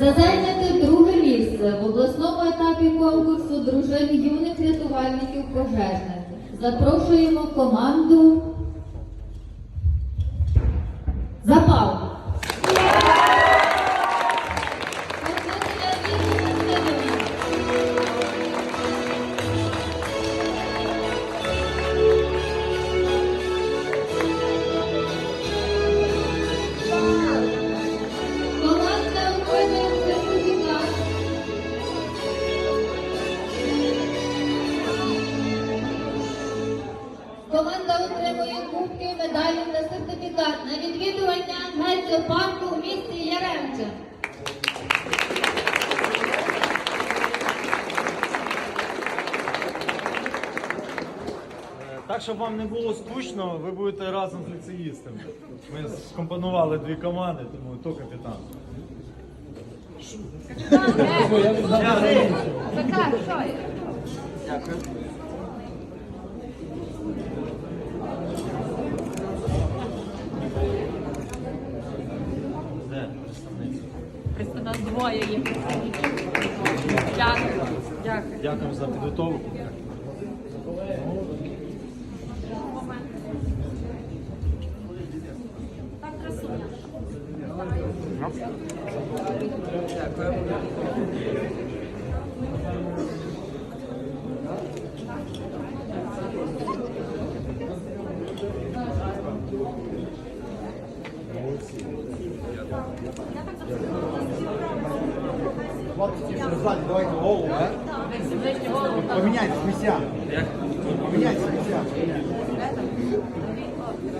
За зайняти друге місце в обласному етапі конкурсу дружин юних рятувальників пожежних. Запрошуємо команду Команда отримує кубки, медалі та сертифікат на відвідування геть-парку в місті Яремче. Е, Так, щоб вам не було скучно, ви будете разом з ліцеїстами. Ми скомпонували дві команди, тому то капітан. Така, що? Дякую. Представниця? Просто нас двоє є представників. Дякую. Дякую. Дякую за підготовку. Так красуня. Хлопці, розладі, давайте голову, а? Поміняйте місця. Поміняйте місця.